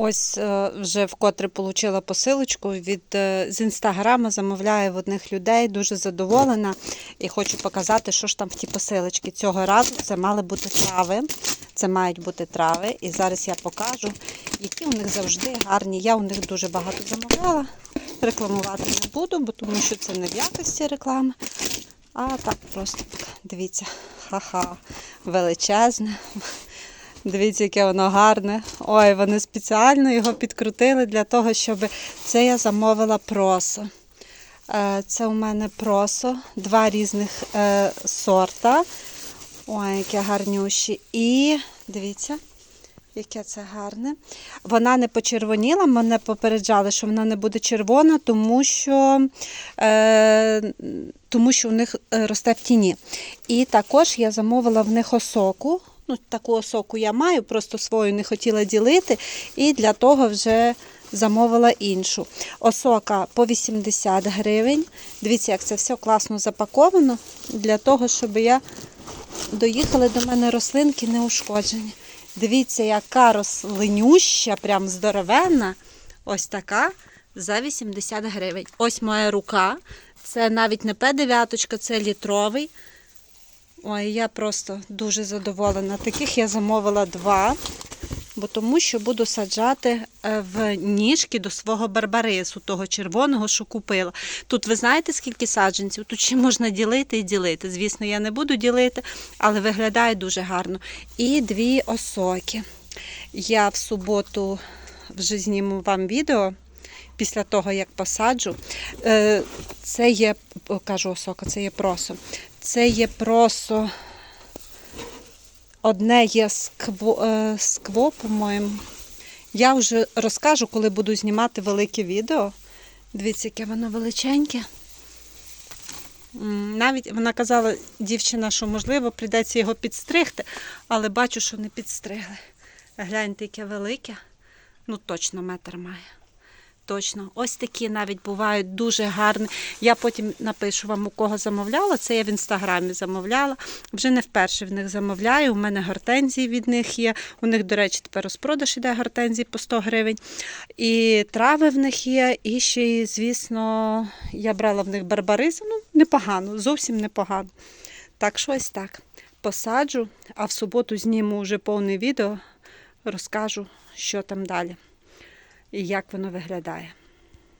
Ось е, вже вкотре отримала посилочку від е, з інстаграма. Замовляю в одних людей, дуже задоволена. І хочу показати, що ж там в тій посилочці. Цього разу це мали бути трави. Це мають бути трави. І зараз я покажу, які у них завжди гарні. Я у них дуже багато замовляла. Рекламувати не буду, бо тому що це не в якості реклами. А так просто дивіться, ха-ха, величезне. Дивіться, яке воно гарне. Ой, вони спеціально його підкрутили для того, щоб це я замовила просо. Е, Це у мене просо, два різних е, сорта. Ой, яке гарнющі. І дивіться, яке це гарне. Вона не почервоніла, мене попереджали, що вона не буде червона, тому що, е, тому що у них е, росте в тіні. І також я замовила в них осоку. Ну, таку осоку я маю, просто свою не хотіла ділити. І для того вже замовила іншу. Осока по 80 гривень. Дивіться, як це все класно запаковано, для того, щоб я доїхали до мене рослинки неушкоджені. Дивіться, яка рослинюща, прям здоровенна. Ось така за 80 гривень. Ось моя рука. Це навіть не П9, це літровий. Ой, я просто дуже задоволена. Таких я замовила два, бо тому що буду саджати е, в ніжки до свого барбарису, того червоного, що купила. Тут ви знаєте, скільки саджанців? Тут ще можна ділити і ділити. Звісно, я не буду ділити, але виглядає дуже гарно. І дві осоки. Я в суботу вже зніму вам відео. Після того, як посаджу, Е, це є, кажу осока, це є просо. Це є просо. Одне є скво, е, скво, по-моєму. Я вже розкажу, коли буду знімати велике відео. Дивіться, яке воно величеньке. Навіть вона казала, дівчина, що можливо прийдеться його підстригти, але бачу, що не підстригли. Гляньте, яке велике. Ну, точно метр має. Точно, ось такі навіть бувають дуже гарні. Я потім напишу вам, у кого замовляла. Це я в інстаграмі замовляла. Вже не вперше в них замовляю. У мене гортензії від них є. У них, до речі, тепер розпродаж іде гортензії по 100 гривень. І трави в них є. І ще, звісно, я брала в них барбаризу. Ну, непогано, зовсім непогано. Так що ось так. Посаджу, а в суботу зніму вже повне відео, розкажу, що там далі і як воно виглядає.